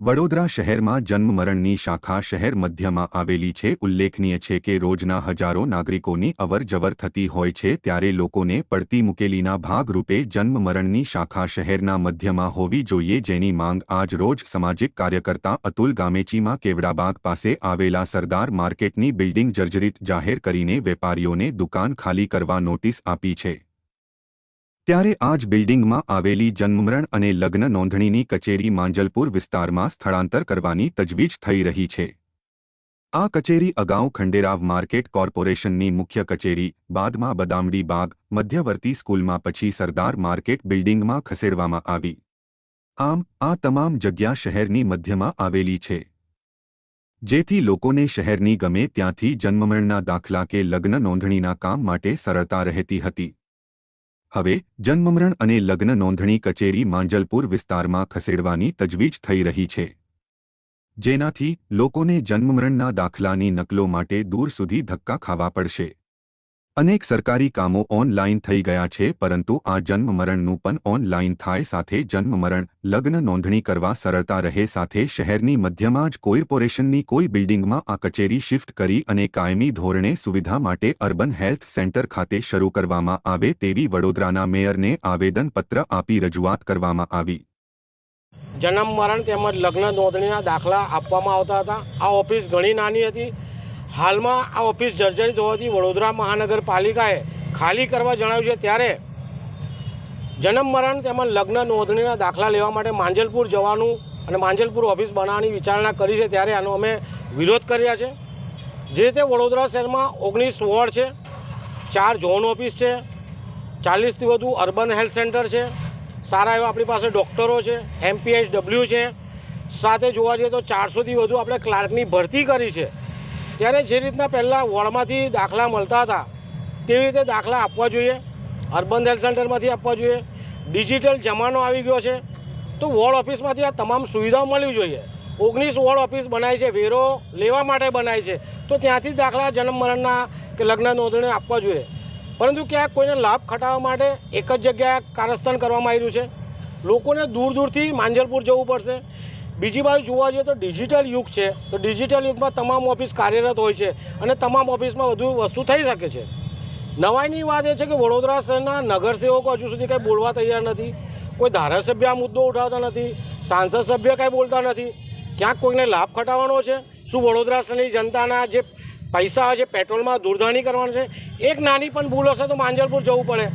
વડોદરા શહેરમાં જન્મમરણની શાખા શહેર મધ્યમાં આવેલી છે. ઉલ્લેખનીય છે કે રોજના હજારો નાગરિકોની અવરજવર થતી હોય છે ત્યારે લોકોને પડતી મુકેલીના ભાગરૂપે જન્મમરણની શાખા શહેરના મધ્યમાં હોવી જોઈએ જેની માંગ આજ રોજ સામાજિક કાર્યકર્તા અતુલ ગામેચીમાં કેવડાબાગ પાસે આવેલા સરદાર માર્કેટની બિલ્ડિંગ જર્જરિત જાહેર કરીને વેપારીઓને દુકાન ખાલી કરવા નોટિસ આપી છે. ત્યારે આ જ બિલ્ડિંગમાં આવેલી જન્મમરણ અને લગ્ન નોંધણીની કચેરી માંજલપુર વિસ્તારમાં સ્થળાંતર કરવાની તજવીજ થઈ રહી છે. આ કચેરી અગાઉ ખંડેરાવ માર્કેટ કોર્પોરેશનની મુખ્ય કચેરી, બાદમાં બદામડી બાગ, મધ્યવર્તી સ્કૂલમાં પછી સરદાર માર્કેટ બિલ્ડિંગમાં ખસેડવામાં આવી. આમ, આ તમામ જગ્યા શહેરની મધ્યમાં આવેલી છે. જેથી લોકોને શહેરની ગમે ત્યાંથી જન્મમરણના દાખલા કે લગ્ન નોંધણીના કામ માટે સરળતા રહેતી હતી. હવે, જન્મમરણ અને લગ્ન નોંધણી કચેરી માંજલપુર વિસ્તારમાં ખસેડવાની તજવીજ થઈ રહી છે. જેનાથી લોકોને જન્મમરણના દાખલાની નકલો માટે દૂર સુધી ધક્કા ખાવા પડશે. અનેક સરકારી કામો ઓનલાઈન થઈ ગયા છે, પરંતુ આ જન્મમરણનું પણ ઓનલાઈન થાય સાથે જન્મમરણ, લગ્ન નોંધણી કરવા સરળતા રહે સાથે શહેરની મધ્યમાં જ કોર્પોરેશનની કોઈ બિલ્ડિંગમાં આ કચેરી શિફ્ટ કરી અને કાયમી ધોરણે સુવિધા માટે અર્બન હેલ્થ સેન્ટર ખાતે શરૂ કરવામાં આવે તેવી વડોદરાના મેયરને આવેદનપત્ર આપી રજૂઆત કરવામાં આવી. જન્મ મરણ તેમજ લગ્ન નોંધણીના દાખલા આપવામાં આવતા હતા. આ ઓફિસ ઘણી નાની હતી. હાલમાં આ ઓફિસ જર્જરિત હોવાથી વડોદરા મહાનગરપાલિકાએ ખાલી કરવા જણાવ્યું છે. ત્યારે જન્મ મરણ તેમજ લગ્ન નોંધણીના દાખલા લેવા માટે માંજલપુર જવાનું અને માંજલપુર ઓફિસ બનાવવાની વિચારણા કરી છે. ત્યારે આનો અમે વિરોધ કર્યા છે. જે રીતે વડોદરા શહેરમાં ઓગણીસ વોર્ડ છે, ચાર ઝોન ઓફિસ છે, ચાલીસથી વધુ અર્બન હેલ્થ સેન્ટર છે, સારા એવા આપણી પાસે ડૉક્ટરો છે એમપીએચ ડબલ્યુ છે. સાથે જોવા જઈએ તો ચારસોથી વધુ આપણે ક્લાર્કની ભરતી કરી છે. ત્યારે જે રીતના પહેલાં વોર્ડમાંથી દાખલા મળતા હતા તેવી રીતે દાખલા આપવા જોઈએ, અર્બન હેલ્થ સેન્ટરમાંથી આપવા જોઈએ, ડિજિટલ જમાનો આવી ગયો છે, તો વોર્ડ ઓફિસમાંથી આ તમામ સુવિધાઓ મળવી જોઈએ. ઓગણીસ વોર્ડ ઓફિસ બનાવી છે, વેરો લેવા માટે બનાવી છે, તો ત્યાંથી દાખલા જન્મ મરણના કે લગ્ન નોંધણી આપવા જોઈએ. પરંતુ ક્યાંક કોઈને લાભ ખટાવવા માટે એક જ જગ્યાએ કારસ્થાન કરવામાં આવ્યું છે. લોકોને દૂર દૂરથી માંજલપુર જવું પડશે. બીજી બાજુ જોવા જઈએ તો ડિજિટલ યુગ છે. તો ડિજિટલ યુગમાં તમામ ઓફિસ કાર્યરત હોય છે અને તમામ ઓફિસમાં વધુ વસ્તુ થઈ શકે છે. નવાઈની વાત એ છે કે વડોદરા શહેરના નગરસેવકો હજુ સુધી કંઈ બોલવા તૈયાર નથી. કોઈ ધારાસભ્ય આ મુદ્દો ઉઠાવતા નથી. સાંસદ સભ્ય કંઈ બોલતા નથી. ક્યાંક કોઈને લાભ ખટાવવાનો છે. શું વડોદરા શહેરની જનતાના જે પૈસા છે પેટ્રોલમાં દૂરધાણી કરવાનું છે? એક નાની પણ ભૂલ હશે તો માંજલપુર જવું પડે.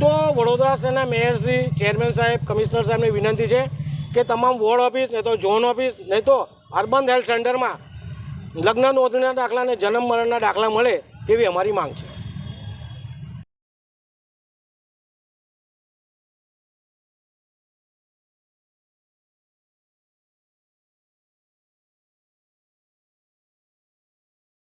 તો વડોદરા શહેરના મેયરશ્રી ચેરમેન સાહેબ, કમિશનર સાહેબની વિનંતી છે કે તમામ વોર્ડ ઓફિસ, નહીં તો ઝોન ઓફિસ, નહીં તો અર્બન હેલ્થ સેન્ટરમાં લગ્ન નોંધણીના દાખલા અને જન્મ મરણના દાખલા મળે તેવી અમારી માંગ છે.